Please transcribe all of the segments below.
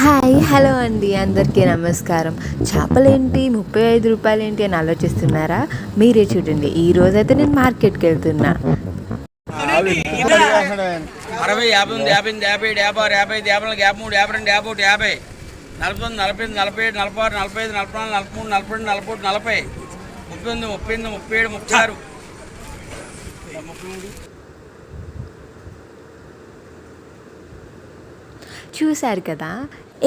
Hi hello అండి. అందరికీ నమస్కారం. చేపలేంటి? ముప్పై ఐదు రూపాయలు ఏంటి అని ఆలోచిస్తున్నారా? మీరే చూడండి. ఈ రోజైతే నేను మార్కెట్కి వెళ్తున్నా. అరవై యాభై ఉంది యాభై ఎనిమిది యాభై ఏడు యాభై ఆరు యాభై ఐదు యాభై నాలుగు యాభై మూడు యాభై రెండు యాభై ఒకటి యాభై. నలభై తొమ్మిది నలభై ఎనిమిది నలభై ఏడు నలభై ఆరు నలభై ఐదు నలభై నాలుగు నలభై మూడు నలభై రెండు నలభై ఒకటి నలభై. ముప్పై ఎనిమిది ముప్పై ఎనిమిది ముప్పై ఏడు ముప్పై ఆరు ముప్పై మూడు. చూశారు కదా?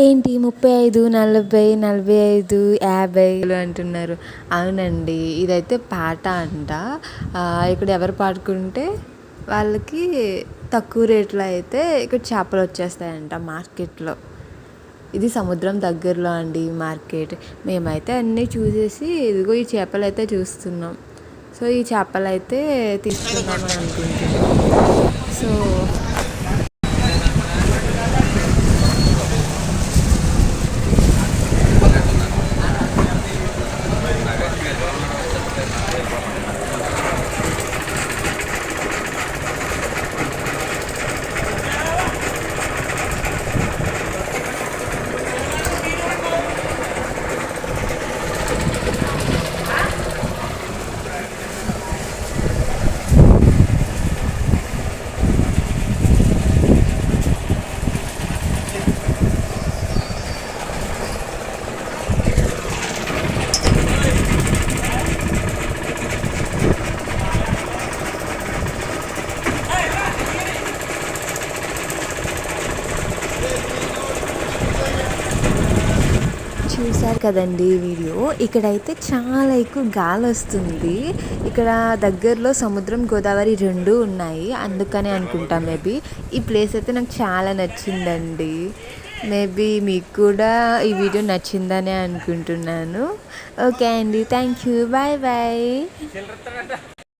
ఏంటి ముప్పై ఐదు నలభై నలభై ఐదు యాభై? అంటున్నారు. అవునండి ఇదైతే పాట అంట. ఇక్కడ ఎవరు పాడుకుంటే వాళ్ళకి తక్కువ రేట్లో అయితే ఇక్కడ చేపలు వచ్చేస్తాయంట మార్కెట్లో. ఇది సముద్రం దగ్గరలో అండి మార్కెట్. మేమైతే అన్నీ చూసేసి ఇదిగో ఈ చేపలు అయితే చూస్తున్నాం. సో ఈ చేపలు అయితే తీసుకుందామని అనుకుంటున్నాం సో చూశారు కదండి ఈ వీడియో. ఇక్కడైతే చాలా ఎక్కువ గాలి వస్తుంది. ఇక్కడ దగ్గరలో సముద్రం గోదావరి రెండు ఉన్నాయి. అందుకనే అనుకుంటా మేబీ. ఈ ప్లేస్ అయితే నాకు చాలా నచ్చిందండి. మేబీ మీకు కూడా ఈ వీడియో నచ్చిందనే అనుకుంటున్నాను. ఓకే అండి. Thank you. Bye bye.